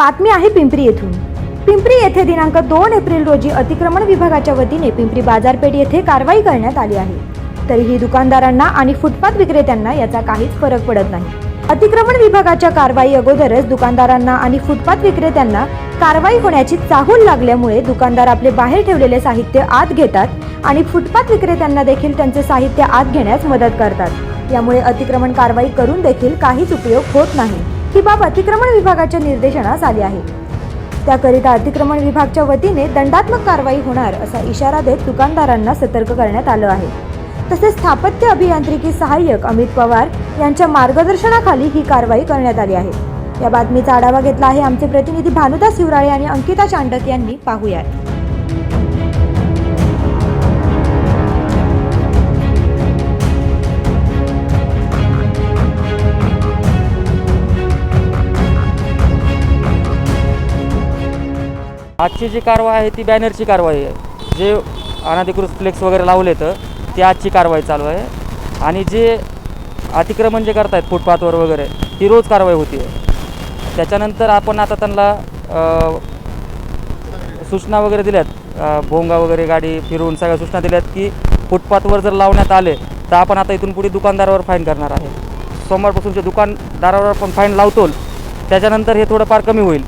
बातमी आहे पिंपरी येथून. पिंपरी येथे दिनांक दोन एप्रिल रोजी अतिक्रमण विभागाच्या वतीने पिंपरी बाजारपेठ येथे कारवाई करण्यात आली आहे. तरीही दुकानदारांना आणि फुटपाथ विक्रेत्यांना याचा काहीच फरक पडत नाही. अतिक्रमण विभागाच्या कारवाई अगोदरच दुकानदारांना आणि फुटपाथ विक्रेत्यांना कारवाई होण्याची चाहूल लागल्यामुळे दुकानदार आपले बाहेर ठेवलेले साहित्य आत घेतात आणि फुटपाथ विक्रेत्यांना देखील त्यांचे साहित्य आत घेण्यास मदत करतात. यामुळे अतिक्रमण कारवाई करून देखील काहीच उपयोग होत नाही. ही बाब अतिक्रमण विभागाच्या निर्देशनास आली आहे. त्याकरिता अतिक्रमण विभागच्या वतीने दंडात्मक कारवाई होणार असा इशारा देत दुकानदारांना सतर्क करण्यात आलं आहे. तसेच स्थापत्य अभियांत्रिकी सहाय्यक अमित पवार यांच्या मार्गदर्शनाखाली ही कारवाई करण्यात आली आहे. या बातमीचा आढावा घेतला आहे आमचे प्रतिनिधी भानुदास हिवराळे आणि अंकिता चांडक यांनी. पाहूयात. आजची जी कारवाई आहे ती बॅनरची कारवाई आहे. जे अनधिकृत फ्लेक्स वगैरे लावले तर ती आजची कारवाई चालू आहे. आणि जे अतिक्रमण जे करतायत फुटपाथवर वगैरे ती रोज कारवाई होती. आहे त्याच्यानंतर आपण आता त्यांना सूचना वगैरे दिल्यात. भोंगा वगैरे गाडी फिरवून सगळ्या सूचना दिल्यात की फुटपाथवर जर लावण्यात आले तर आपण आता इथून पुढे दुकानदारावर फाईन करणार आहे. सोमवारपासूनच्या दुकानदारावर पण फाईन लावतो त्याच्यानंतर हे थोडंफार कमी होईल.